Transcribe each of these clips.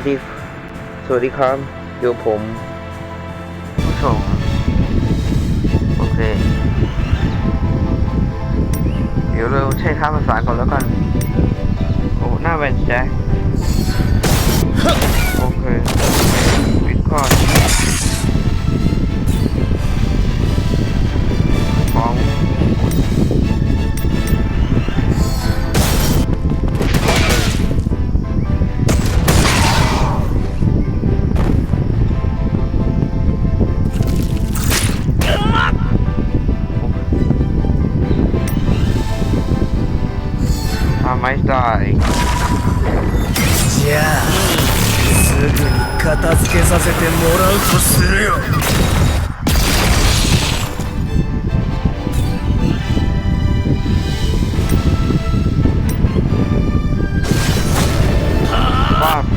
วัสดี สวัสดีครับอยู่ผมผู้ชมโอเค เดี๋ยวเราใช้ท่าภาษาก่อนแล้วกัน โอ้หน้าแวนแจ็คโอเคปิดก่อน 片付けさせてもらうとするよ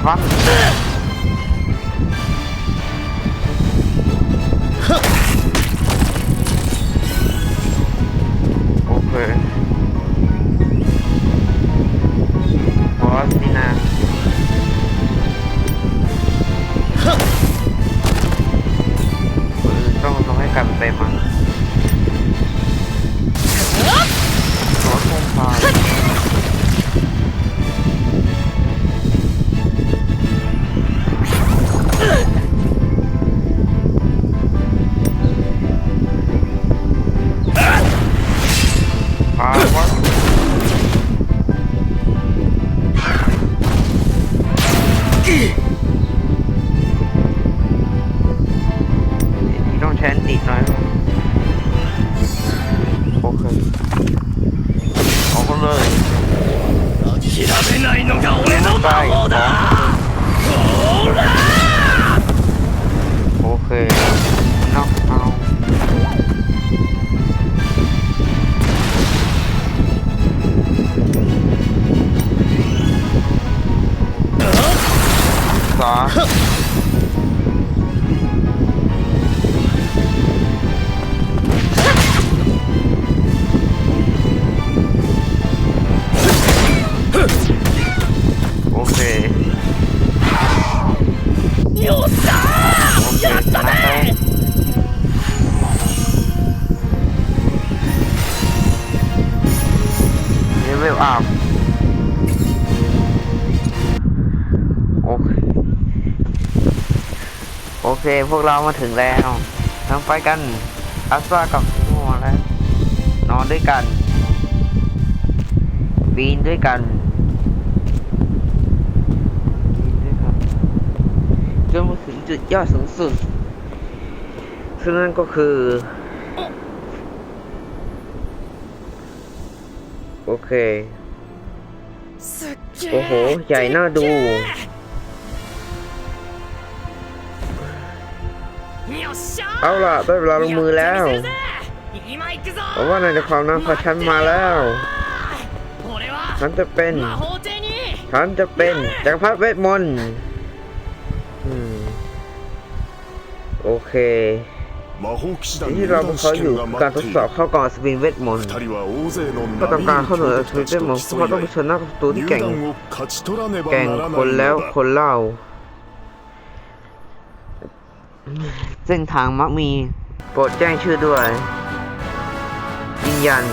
ว่า เลเวลอัพโอเคโอเค พวกเรามาถึงแล้วทำไปกันอัสซากับโมแล้ว นอนด้วยกันปีนด้วยกันปีนด้วยกันจนมาถึงจุดยอดสูงสุดซึ่งนั่นก็คือ โอเค โอ้โห ใหญ่น่าดูเอาล่ะได้เวลาลงมือแล้วเพราะว่าในความน่านพอฉันมาแล้วฉันจะเป็นฉันจะเป็นจักรพรรดิเวทมนต์โอเค ที่เราพวกเขาอยู่การทดสอบเข้ากองสปินเวทมนต์ก็ต้องการเข้าหน่วยสปินเวทมนต์เขาต้องไปชนนะตูที่แก่งแก่งคนแล้วคนเล่า เส้นทางมักมีโปรดแจ้งชื่อด้วยยืนยัน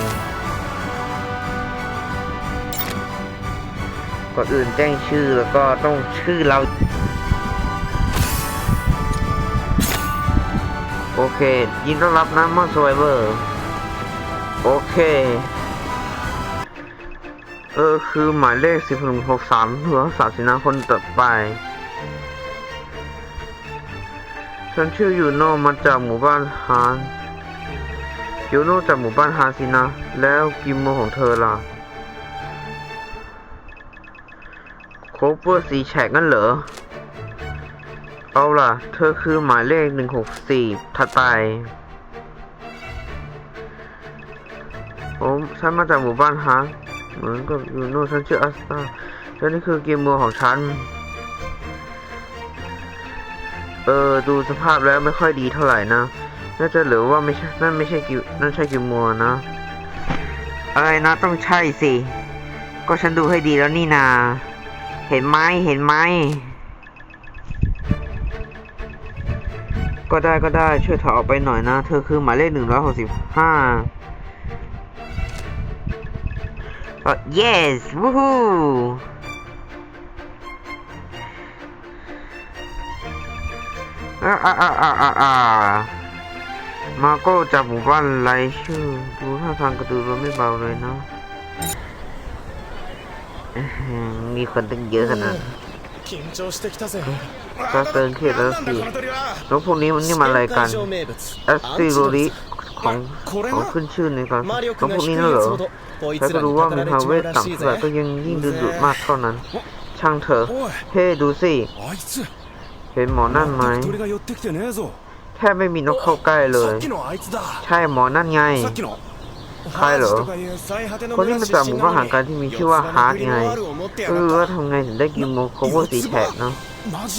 ก่อนอื่นแจ้งชื่อแล้วก็ต้องชื่อเรา โอเค ยินต้อนรับนะมอนสไวเวอร์ โอเค เออ คือหมายเลขสิบหนึ่งหกสามเพื่อศาสินาคนต่อไป ฉันชื่อยูโนมาจากหมู่บ้านฮานยูโนจากหมู่บ้านฮานสินะ แล้วกิมโมของเธอล่ะโคเปอร์สีแฉกงั้นเหรอ เอาล่ะ เธอคือหมายเลขหนึ่งหกสี่ถัดไปผมฉันมาจากหมู่บ้านฮานเหมือนกับยูโนฉันชื่ออัสตาและนี่คือเกิมโมของฉัน เออ ดูสภาพแล้วไม่ค่อยดีเท่าไหร่นะ น่าจะหรือว่าไม่ใช่ นั่นไม่ใช่กิวนั่นใช่กิวมัวนะ อะไรนะต้องใช่สิ ก็ฉันดูให้ดีแล้วนี่นา เห็นไหมเห็นไหม ก็ได้ก็ได้ช่วยถอยออกไปหน่อยนะ เธอคือหมายเลขหนึ่งร้อยหกสิบห้าเออ yes วู้ฮู้อ่าอ่าอ่าอ่าอ่าอามาโก้จากหมู่บ้านไรชื่อ ดูท่าทางกระตือรือร้นไม่เบาเลยเนาะมีคนตั้งเยอะขนาด จะเตือนเขตแล้วสิแล้วพวกนี้มันนี่มันอะไรกันแอสติโรลิของของขึ้นชื่อในการแล้วพวกนี้น่ะเหรอถ้าจะรู้ว่ามีพาเวทต่ำเท่าต่ก็ยังยิ่งดึงดูดมากเท่านั้น ช่างเถอะเฮ้ดูสิ เห็นหมอนั่นไหมแทบไม่มีนกเข้าใกล้เลย ใช่หมอนั่นไง ใช่เหรอ คนที่มาจากหมู่บ้านห่างกันที่มีชื่อว่าฮาร์ดไงก็รู้ว่าทำไงถึงได้กินโมโคเบอร์สีแฉกเนาะ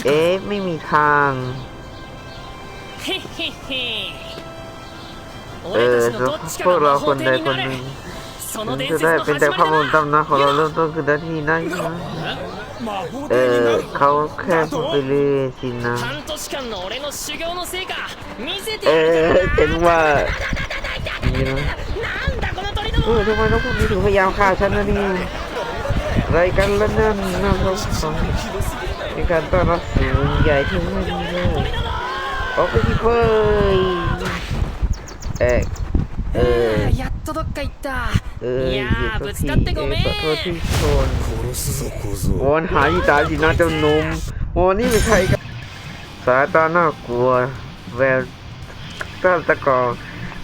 เอ๊ะ ไม่มีทาง เออพวกเราคนใดคนหนึ่งจะได้เป็นแต่ข้อมูลตำนานของเราเริ่มต้นคือหน้าที่นั่นนะเออเขาแค่พูไปเลยสินะ เออเห็นว่านี่นะ ออทำไมน้องคนนี้ถึงพยายามฆ่าฉันนะนี่อะไรกันล่ะนั่นน้ำน้องสองเนการต้อนรับสูงใหญ่ที่ไม่มีเลยออกไปที่เฟยเอ๊ะเอ๊ะยู่ตัวที่เออขอโทษที่ชนวอนหาอีตาจีน่าเจ้านมวันนี้เป็นใครกันสายตาน่ากลัวแววตากอน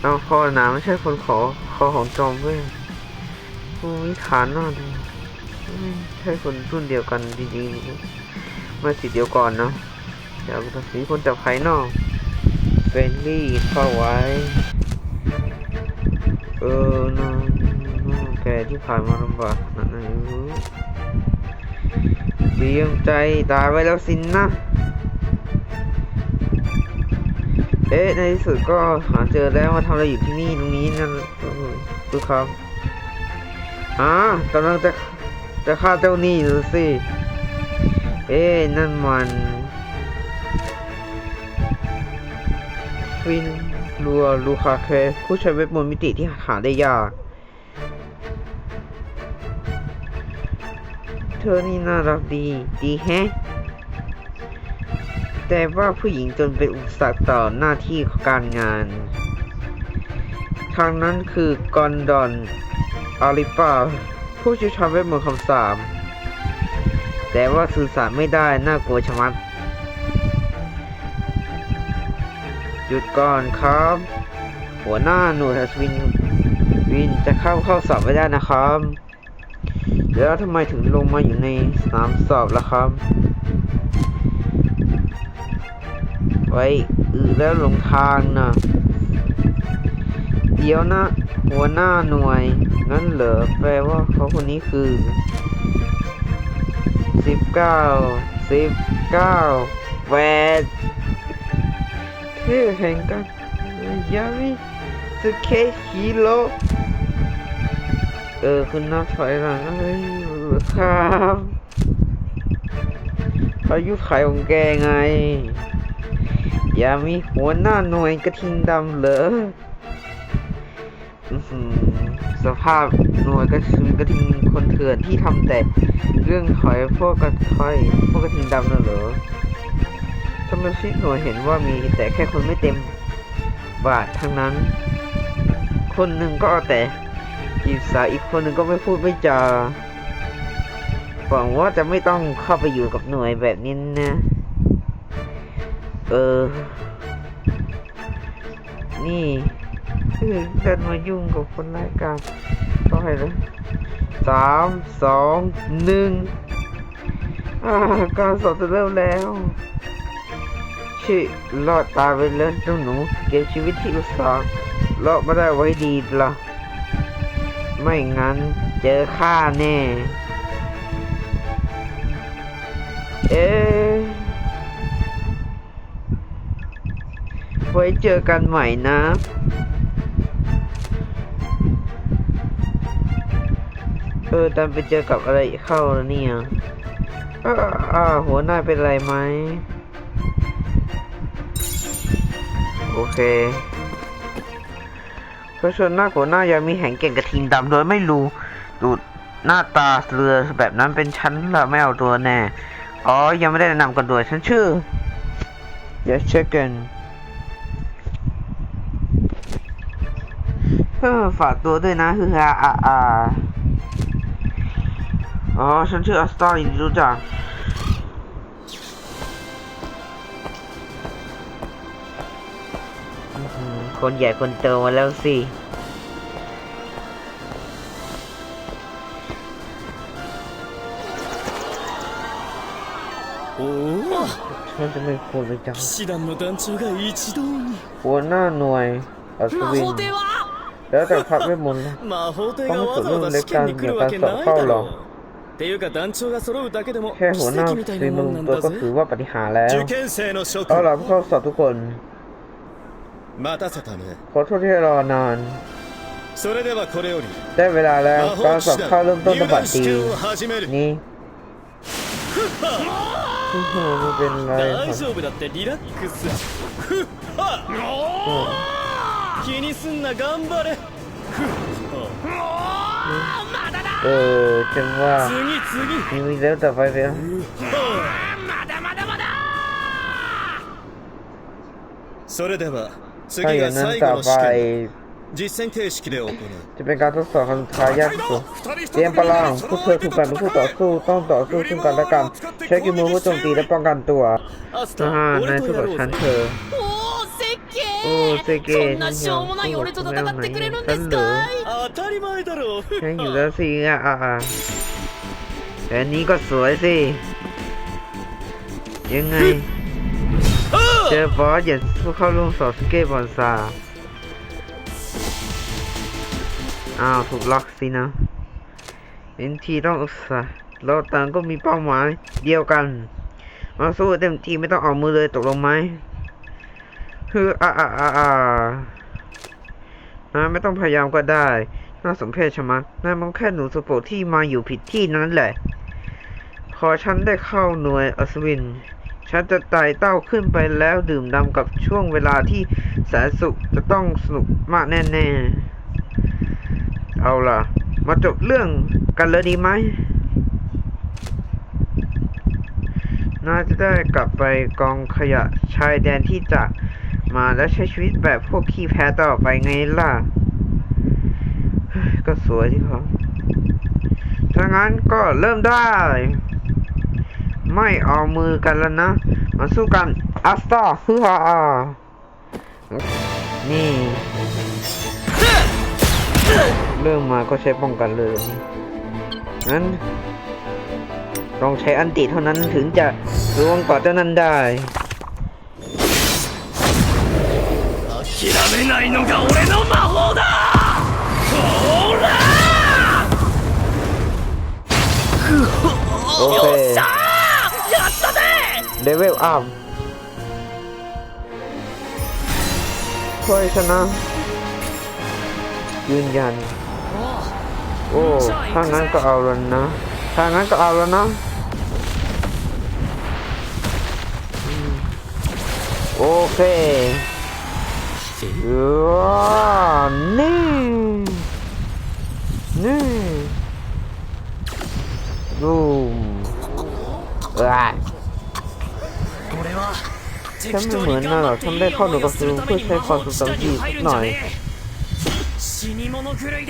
น้องพ่ไม่ใช่คนขอ คอของจอมเว้ยภูมิฐานน่าดูไม่ใช่คนรุ่นเดียวกันจริงๆมาสิเดียวก่อนเนาะอย่าไปตัดสินคนจากภายนอกเฟนลี่เข้าไว้ เออนะแกที่ผ่านมาลำบากนาดไหนรู้เบียงใจตายไว้แล้วสินนะ เอ๊ะ ในที่สุดก็หาเจอแล้วว่าทำอะไรอยู่ที่นี่ตรงนี้นั่นดูครับอ่ากำลังจะจะฆ่าเจ้านี่ดูสิ เอ๊ะ นั่นมันฟินลัวลูคาเคผู้ใช้เว็บมนต์มิติที่หาได้ยาก เธอนี่น่ารักดี ดีแฮะ แต่ว่าผู้หญิงจนเป็นอุปสรรคต่อหน้าที่การงานทางนั้นคือกอนดอนอาริปาผู้เชี่ยวชาญเวทมนต์คำสาปแต่ว่าสื่อสารไม่ได้น่ากลัวชะมัด หยุดก่อนครับ หัวหน้าหน่วยฮัสวินวินจะเข้าเข้าสอบไม่ได้นะครับ แล้วทำไมถึงลงมาอยู่ในสนามสอบล่ะครับ ไว้อือแล้วหลงทางนะเดี๋ยวนะหัวหน้าหน่วยงั้นเหรอแปลว่าเขาคนนี้คือสิบเก้าสิบเก้าแปดเท่แห่งกันยามิสเคฮิโรเออคุณนับถอยหลังเฮ้ยครับอายุไขของแกไง อย่ามีหัวหน้าหน่วยกระทิงดำเหรอสภาพหน่วยกระทิงกระทิงคนเถื่อนที่ทำแต่เรื่องถอยพวกกระถอยพวกกระทิงดำน่ะเหรอสมาชิกหน่วยเห็นว่ามีแต่แค่คนไม่เต็มบาททั้งนั้น คนหนึ่งก็เอาแต่อีกสาอีกคนหนึ่งก็ไม่พูดไม่จาหวังว่าจะไม่ต้องเข้าไปอยู่กับหน่วยแบบนี้นะ เออ นี่เออเดินมายุ่งกับคนรายการต้องให้เลยสามสองหนึ่งอ่าการสอบจะเริ่มแล้วชิรอดตายไปแล้วเจ้าหนูเก็บชีวิตที่อุตส่าห์รอดมาได้ไว้ดีละไม่งั้นเจอข้าแน่ เอ๊ ไว้เจอกันใหม่นะเออดันไปเจอกับอะไรเข้าแล้วเนี่ยอ้าอ่าหัวหน้าเป็นไรไหมโอเคเพื่อชนหน้าหัวหน้ายังมีแห่งเก่งกระทิงดำโดยไม่รู้ดูหน้าตาเรือแบบนั้นเป็นชั้นละไม่เอาตัวแน่ อ๋อ ยังไม่ได้แนะนำกันด้วยฉันชื่อ Yes Chicken ฝากตัวด้วยนะฮือฮาอ่าอาอ๋อฉันชื่ออัสตาอินรู้จักคนใหญ่คนโตมาแล้วสิโอ้ฉันจะไม่ควรเลยจังหัวหน้าหน่วยอัศวิน แล้วแต่พระเวทมนต์ต้องฝึกเรื่องในการเหมือนการสอบเข้าหรอกแค่หัวหน้าฝีมือตัวก็ถือว่าปฏิหารแล้วเอาล่ะพวกเขาสอบทุกคนขอโทษที่รอนานได้เวลาแล้วการสอบเข้าเริ่มต้นตบัดทีนี่ไม่เป็นไรครับ 気にすんな頑張れふっはまだだ เออฉันว่า 次次 มีแล้วต่อไปแล้ว まだまだまだそれでは次 ถ้าอย่า が งนั้น 最 ต่อ 後の ไป 試験実戦形式で行う จะเป็นการทดสอบครั้งสุดท้ายยากที่สุดเตรียมพลังพวกเธอถูกแบ่งเป็นคู่ต่อสู้ต้องต่อสู้ซึ่งกันและกัน ใช้กิมมือเพื่อโจมตีและป้องกันตัว アス อ่า タ นาย 俺 สู้ とや กับ ろう ฉัน ぜ เธอ おお設 計おー設計そんなしょうもない俺と戦ってくれるんですかい当たり前だろう ฉันอยู่แล้วสิอ่ะอ่ะอ่ะแต่อันนี้ก็สวยสิ ยังไง เจอบอสอย่าผู้เข้าร่วมสอบสเก็ตบอลซาอ้าว ถูกล็อกสินะเอ็นทีต้องอุตส่าห์เราต่างก็มีเป้าหมายเดียวกัน มาสู้เต็มทีไม่ต้องออกมือเลยตกลงไหม คืออ่าอ่าอ่าอ่านะไม่ต้องพยายามก็ได้ น่าสมเพชชะมัดนายมันแค่หนูสโปที่มาอยู่ผิดที่นั้นแหละ ขอฉันได้เข้าหน่วยอัศวิน ฉันจะไต่เต้าขึ้นไปแล้วดื่มด่ำกับช่วงเวลาที่แสนสุขจะต้องสนุกมากแน่ๆ เอาล่ะ มาจบเรื่องกันเลยดีไหมน่าจะได้กลับไปกองขยะชายแดนที่จะ มาและใช้ชีวิตแบบพวกขี้แพ้ต่อไปไงล่ะ ก็สวยที่เขาถ้างั้นก็เริ่มได้ ไม่เอามือกันแล้วนะ มาสู้กันอัสตาฮือฮานี่ เริ่มมาก็ใช้ป้องกันเลย งั้นต้องใช้อันติเท่านั้นถึงจะลวงต่อเจ้านั้นได้ めないのが俺の魔法だโอเคเลเวลอัพช่วยชนะ ยืนยัน โอ้ ถ้างั้นก็เอาแล้วนะ ถ้างั้นก็เอาแล้วนะอืมโอเค สิออนี่ นี่ดูอะฉันไม่เหมือนน่ะหรอกฉันได้เข้าหนูกับซูเพื่อใช้ความสุขสันติหน่อย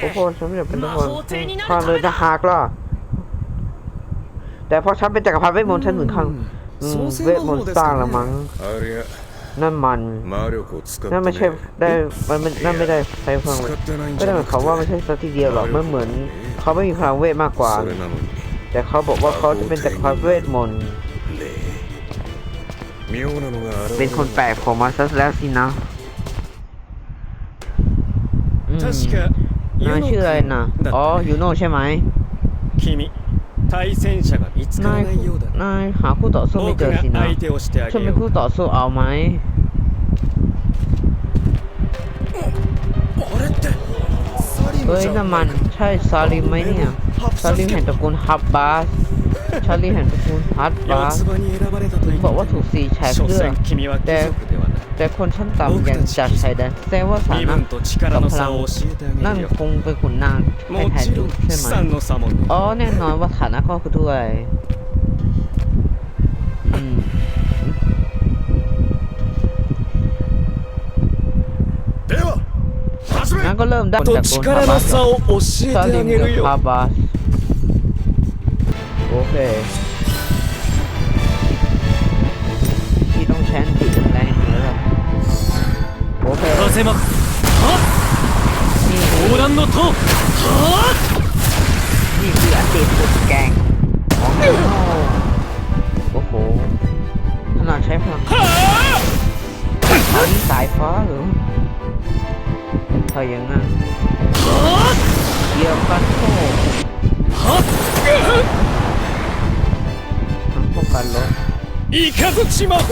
โอ้โหฉันไม่อยากเป็นทุกคนข้าเลยจะหากล่ะแต่พอฉันเป็นจักรพรรดิเวทมนต์ฉันเหมือนข้งเวทมนต์สร้างละมั้ง นั่นมันนั่นไม่ใช่ได้มันนั่นไม่ได้ใช้พลังไม่ได้หมายความว่าไม่ใช่ซะทีเดียวหรอกมันเหมือน เขาไม่มีพลังเวทมากกว่า แต่เขาบอกว่าเขาจะเป็นแต่รพรรดิเวทมนต์เป็นคนแปลกของมาซัสแล้วสินะน่าเชื่อนะอ๋อยูโน่ใช่ไหม 対戦者が見つか นาย らないようだ นายหาคู่ต่อสู้ไม่ 僕 เจอ が สินะ 相手をしてあ ฉัน げ เป็ よ น う คู่ต่อสู้เอาไหม あれってサリ เฮ้ยน้ำมันใช่ซาลิมไหมเนี่ยซาลิมแห่งตระกูลฮับบาสซาลิมแห่งตระกูลฮับบา 四 ส つ葉に選ばれたと言って บอกว่าถูกสีแฉก 所 เลือด 詮君は貴族ではない แต่คนชั้นต่ำอย่งจากชายดนแต่ว่าสามารถกัพลังนั่นคงเป็นขุนนางให้ถ่ายรูใช่ไหมอ๋อแน่นอนว่าฐานะก็คือด้วยนั่นก็เริ่มได้จากคนคาบานซาลิมกับคาบาสโอเคที่ต้องแชนติ โอเคโอเคมานี่คือโอ้ดันโนโตนี่คืออันตีสุดแกงของเราโอ้โหขนาดใช้พลังนั้นสายฟ้าหรือเธอยังไงั้เยี่ยมกันโตฮันป้องกันรถอีกาซุชิมาโฮ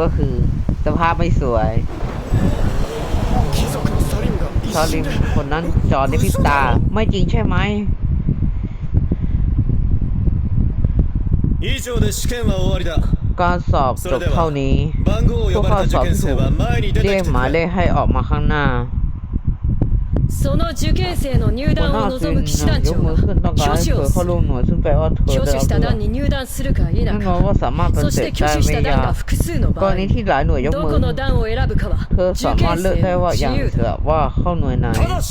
ก็คือ สภาพไม่สวยชอลิมคนนั้นจอดในพิตา ไม่จริงใช่ไหมการสอบจบเท่านี้พวกเขาสอบถูกเรียกหมายเลขให้ออกมาข้างหน้า その受験生の入 หัว 団 หน้า を ซี 望 น む騎士団 ย 長 กมือขึ้นต้อง が การ 挙 ให้ 手 เธ を อเข้าร่วมหน่วยซึ่งแปลว่าเธอ 挙 ได้ 手 รับ した เลือก 団に入団するか否 แน่นอน か ว่าสามารถป そ ฏิ し เส て ธได้ 挙手し ไม่ た団 ยาก が複数の ก 場 ร 合 ณีที่หลายหน่วยยก ど มือ この団を選ぶかは เธอ 受 สามารถ 験 เลือก 生 ได้ว่า の อ 自 ย่าง 由 เสือ だ ว่าเข้าหน่วยไหน ただし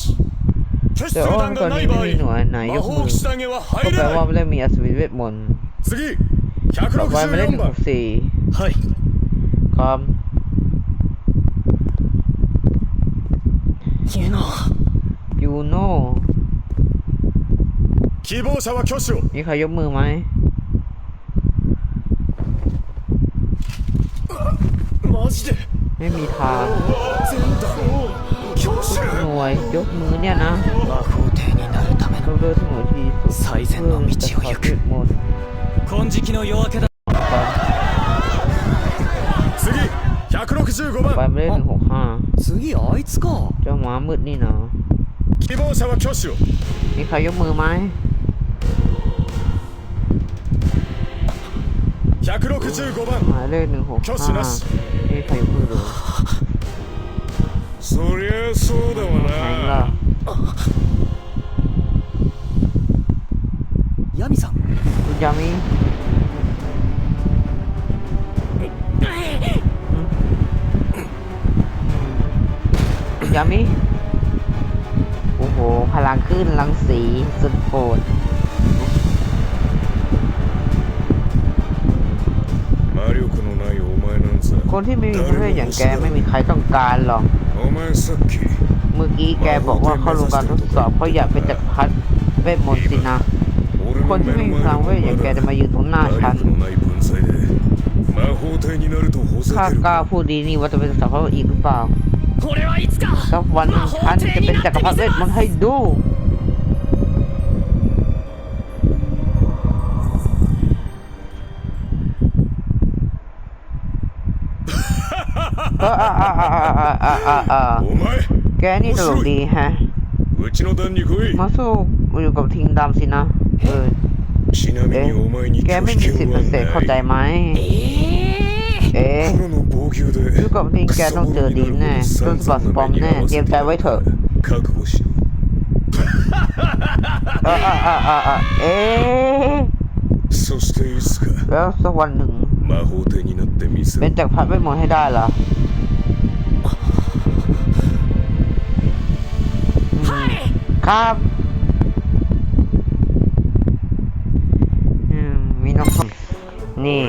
拒否す แต่ る อ้อม 団 กร がな ณี い ไม่ 場合 มีหน่วยไหนย 魔 ก 法 มือ 騎士団へは ก็ 入 แปล れ ว่า ない ไม่ได้มีอัศวินเวทมนต์ 次 ต่อไปไม่ได้หนึ่งห 164 กสี่ はい ครับ ユノ ยูโน่มีวิใครยกมือไหมไม่มีทางหน่วยยกมือเนี่ยนะเราเลือกหน่วยที่สุดเพื่อจะขับเวทมนต์ไปไม่ได้หนึ่งหกห้าเจ้าหมามืดนี่นะ 希望者は挙手を มีใครยกมือไหม 165番 หมายเลขหนึ่งหก 挙手 ห้า なし มีใครยกมือเลย そりゃそうだわ ไหนล่ะ なヤミさん คุณยามิคุณยามิโอ้โ หพลังขึ้นลังสีสุดโหดคนที่ไม่มีเพื่อนอย่างแกไม่มีใครต้องการหรอก เมื่อกี้แกบอกว่าเข้าลงการทดสอบเพราะอยากเป็นจักรพรรดิเวทมนต์สินะ คนที่ไม่มีพลังเวทอย่างแกจะมายืนตรงหน้าฉันข้าก้าพูดดีนี่ว่าจะเป็นสาวเขาอีกหรือเปล่า สักวันฉันจะเป็นจักรพรรดิมันให้ดูแกนี่ตลกดีฮะมาสู้อยู่กับทิงดำสินะเออแกไม่มีสิทธิ์เสียเข้าใจไหมเอ๊ะ ลูกกบทีแกต้องเจอดีแน่ต้นบอสปอมแน่เตรียมใจไว้เถอะเออเออเออเออเอ๊ะแล้วสักวันหนึ่งเป็นจักรพรรดิไม่หมดให้ได้เหรอครับ นี่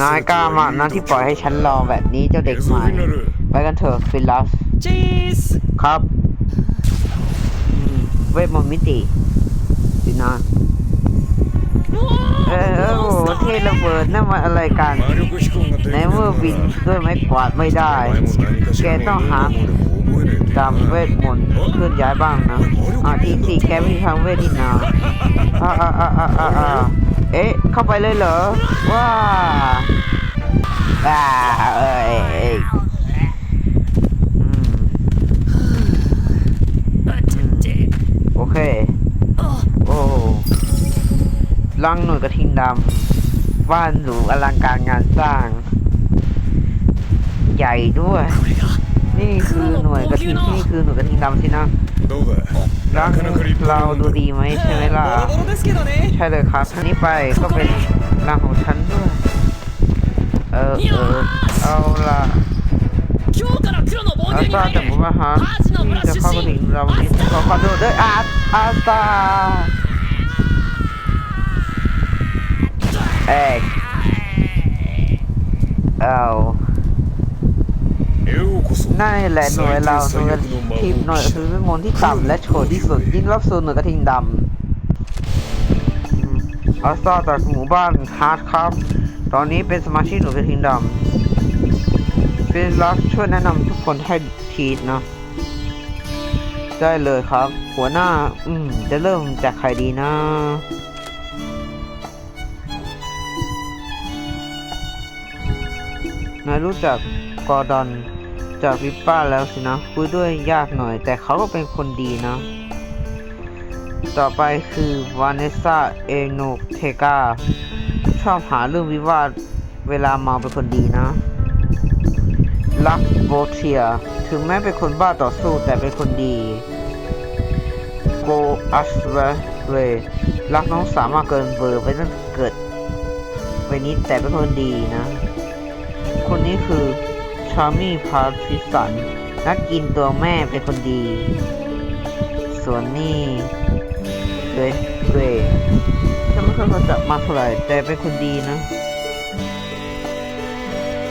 นายกล้ามากนะที่ปล่อยให้ฉันรอแบบนี้เจ้าเด็กใหม่ไปกันเถอะฟิลัสครับเวทมนต์มิติดีนะเออโอ้โหเทระเบิดนั่นมันอะไรกันในเมื่อบินด้วยไม้กวาดไม่ได้ แกต้องหาจำเวทมนต์เคลื่อนย้ายบ้างนะอ่าอีสี่แกไม่ทำเวทนี่นะอ่าอ่าอ่าอ่าอ่า เข้าไปเลยเหรอ ว้าว้าเอ้ยโอเค โอ้ล่างหน่วยกระทิงดำบ้านหรูอลังการงานสร้าง ใหญ่ด้วย นี่คือหน่วยกระทิงนี่คือหน่วยกระทิงดำสินะ รักเราดูดีไหมใช่ไหมล่ะใช่เลยครับท่านี้ไปก็เป็นร่างของฉันด้วยเออเออเอาล่ะอาตาจากมุมอาหารจะเข้ามาถึงเราวันนี้ขอความรู้ด้วยอาอาตาเอ็กเอา นั่นแหละหน่วยเราหน่วยทีมหน่วยคือเวทมนต์ที่ต่ำและโฉดที่สุดยิ่งรับสู่หน่วยกระทิงดำอาซาจากหมู่บ้านฮาร์ดครับ ตอนนี้เป็นสมาชิกหน่วยกระทิงดำเป็นรักช่วยแนะนำทุกคนให้ทีดนะ ได้เลยครับ หัวหน้า อืม จะเริ่มจากใครดีนะนายรู้จักกอร์ดอน จากวิปป้าแล้วสินะคุยด้วยยากหน่อย แต่เขาก็เป็นคนดีนะ ต่อไปคือวานเนสซาเอโนเทกาชอบหาเรื่องวิวาทเวลาเมาเป็นคนดีนะลักโบเทีย ถึงแม้เป็นคนบ้าต่อสู้แต่เป็นคนดี โกอัสเวเวรักน้องสามากเกินเบอร์ไปตั้งเกิดไปนี้แต่เป็นคนดีนะ คนนี้คือ ชามี่พาทิสันนักกินตัวแม่เป็นคนดี ส่วนนี่เกรเกรจะไม่ค่อยรู้จักมากเท่าไหร่แต่เป็นคนดีนะ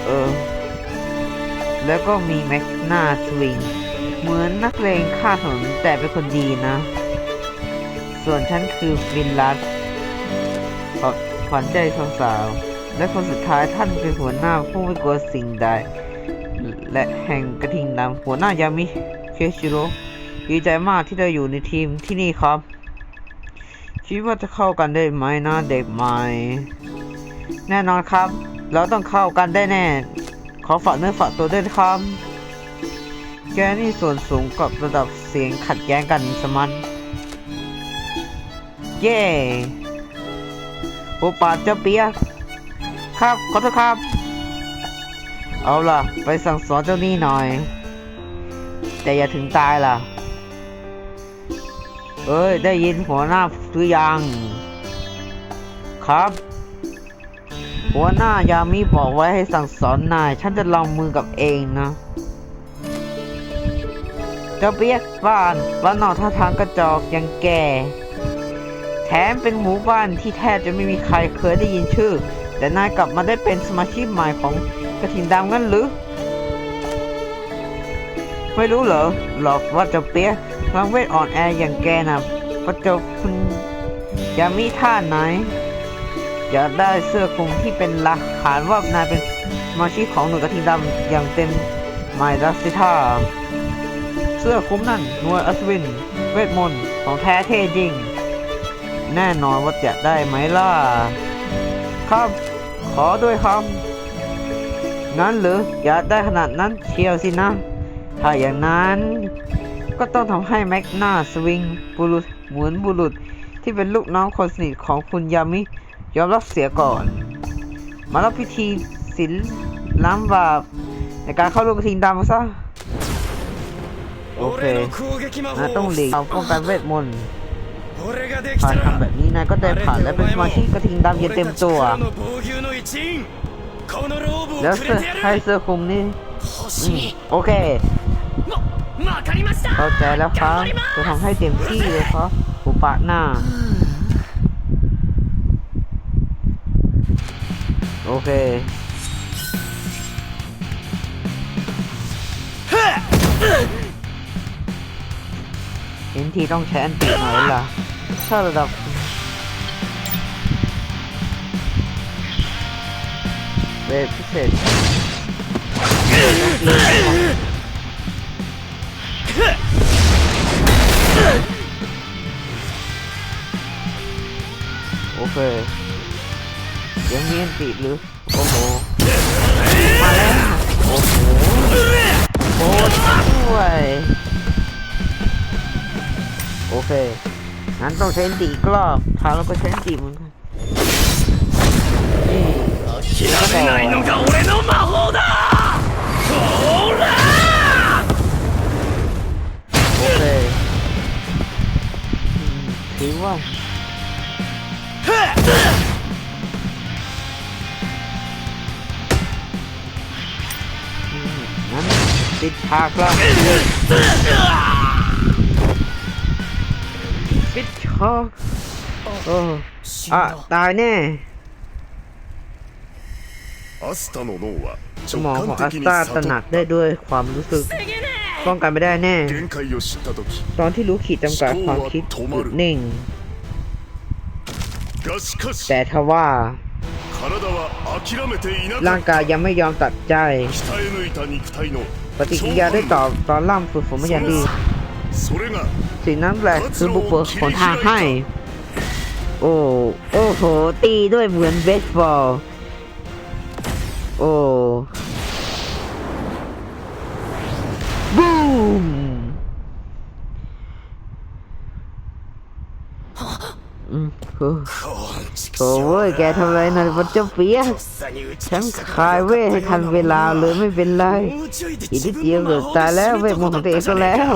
เออ แล้วก็มีแม็กนาสวิง เหมือนนักเลงฆ่าถนนแต่เป็นคนดีนะ ส่วนฉันคือฟินลัสขอบขวัญใจสาวๆและคนสุดท้ายท่านเป็นหัวหน้าผู้ไม่กลัวสิ่งใด และแห่งกระทิงดำหัวหน้ายามิเคชิโร่ดีใจมากที่ได้อยู่ในทีมที่นี่ครับ คิดว่าจะเข้ากันได้ไหมนะเด็กใหม่ แน่นอนครับ เราต้องเข้ากันได้แน่ ขอฝากเนื้อฝากตัวด้วยครับ แกนี่ส่วนสูงกับระดับเสียงขัดแย้งกันสมัน เย้โอปาเจ้าเปียครับ ขอโทษครับ เอาล่ะ ไปสั่งสอนเจ้านี่หน่อย แต่อย่าถึงตายล่ะ เอ้ย ได้ยินหัวหน้าหรือยัง ครับ หัวหน้ายามิบอกไว้ให้สั่งสอนนาย ฉันจะลองมือกับเองนะเจ้าเปียกบ้านบ้านนอกท่าทางกระจอกยังแก่แถมเป็นหมู่บ้านที่แทบจะไม่มีใครเคยได้ยินชื่อ แต่นายกลับมาได้เป็นสมาชิกใหม่ของ กระถินดำงั้นหรือ ไม่รู้เหรอหรอกว่าจ้าเปียพลังเวทอ่อนแออย่างแกนะประจบคุณยามิท่าไหนอยากได้เสื้อคลุมที่เป็นหลักฐานว่านายเป็นสมาชิกของหน่วยกระทิงดำอย่างเต็มหมายรักสิท่าเสื้อคลุมนั่นหน่วยอัศวิน เวทมนต์ของแท้เท่จริง แน่นอนว่าจะได้ไหมล่ะ ครับ ขอด้วยครับ นั้นหรืออยากได้ขนาดนั้นเชียวสินะ ถ้าอย่างนั้น ก็ต้องทำให้แม็กนาสวิงบุรุษหมือนบุรุษที่เป็นลูกน้องคนสนิทของคุณยามิยอมรับเสียก่อน มารับพิธีศิลล้ำบาปในการเข้าร่วมทิงดำซะโอเคนาต้องหลีกเอาป้องกันเวทมนต์ถ้าทำแบบนี้นายก็ได้ผ่านและเป็นสมาชิกกระทิงดำเย็นเต็มตัว แล้วเสื้อให้เสื้อคลุมนี่โอเคเข้าใจแล้วครับ จะทำให้เต็มที่เลยครับผมปะหน้า โอเคเอ็นทีต้องใช้อันติหน่อยล่ะ ถ้าระดับ เวทพิเศษโอเคยังมีอันติดหรือโอ้โหมาแล้วโอ้โหโคตรช่วยโอเคงั้นต้องใช้อันติอีกรอบคราวแล้วก็ใช้อันติเหมือนกัน 諦めないのが俺の魔法だ！ほら！Ok Thiếu không Nắm Tít Ờ tài nè สมองของอัสตาตระหนักได้ด้วยความรู้สึกป้องกันไม่ได้แน่ ตอนที่รู้ขีดจำกัดความคิดหยุดนิ่ง แต่ทว่าร่างกายยังไม่ยอมตัดใจ ปฏิกิริยาได้ตอบตอนล่ำฝึกฝนมาอย่างดีสิ่งนั้นแหละคือบุกเบิกผลทางให้ โอ้โอ้โห ตีด้วยเหมือนเบสบอล โอ้บูมโอ้โยแกทำไรนะมนเจ้าเปียฉันคายเวทให้ทันเวลาเลยไม่เป็นไร อีกนิดเดียวกืตายแล้วเวทมนต์ของตัวเองก็แล้ว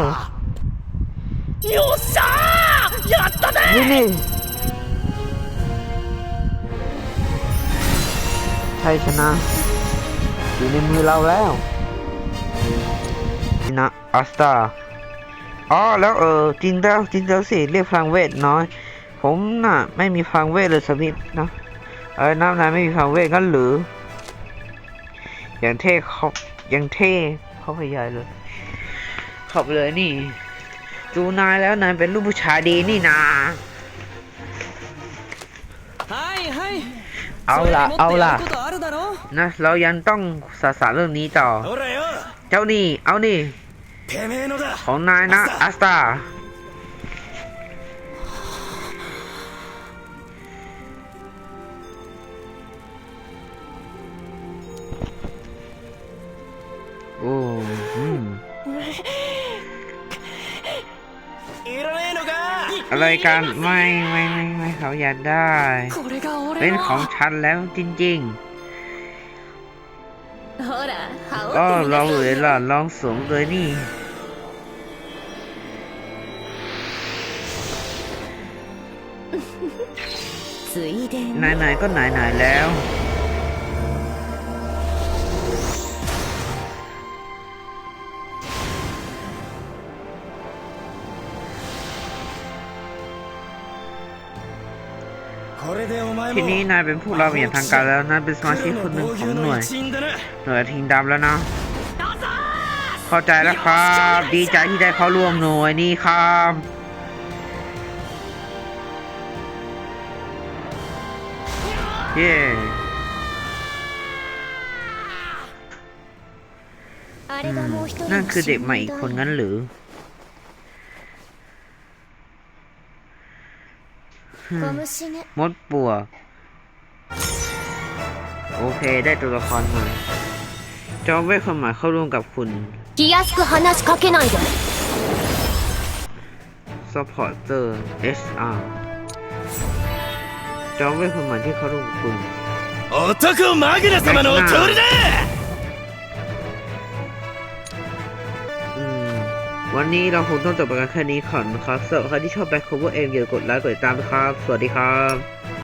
นี่นเองใช่ชนะ อยู่ในมือเราแล้วนะอัสตาอ๋อแล้วเออจริงแล้วจริงแล้วสิเรียกพลังเวทน้อย ผมน่ะไม่มีพลังเวทเลยสมิธนะเออน้ำนายไม่มีพลังเวทกันหรือ อย่างเท่เขาอย่างเท่เขาพยายเลยขอบเลยนี่ จูนายแล้วนายเป็นลูกผู้ชายดีนี่นาให้ให้ เอาละเอาละนะ เรายังต้องสาสาเรื่องนี้ต่อ เจ้านี่ เอานี่ ของนายนะอัสตาโอ้ อะไรกันไม่ไม่ไม่ไม่เขาอยากได้ เป็นของฉันแล้วจริงๆก็ลองเลยล่ะลองสูงเลยนี่ไหนๆก็ไหนๆแล้ว ที่นี้นายเป็นผู้รับเหรียญทางการแล้วนายเป็นสมาชิกคนหนึ่งของหน่วย หน่วยทิงดำแล้วนะ เข้าใจแล้วครับ ดีใจที่ได้เข้าร่วมหน่วยนี่ครับเย่นั่นคือเด็กใหม่อีกคนงั้นหรือมดปัว โอเคได้ตัวละครมาจอมเวทความหมายเข้าร่วมกับคุณ気安く話しかけないでซัพพอร์เตอร์ HR จอมเวทความหมายที่เข้าร่วมกับคุณ男マグナ様の通りだอืมวันนี้เราคงต้องจบกันแค่นี้ก่อนนะครับสำหรับใครที่ชอบแบ็คโคเวอร์เอ็มอย่าลืมกดไลค์กดติดตามนะครับ สวัสดีครับ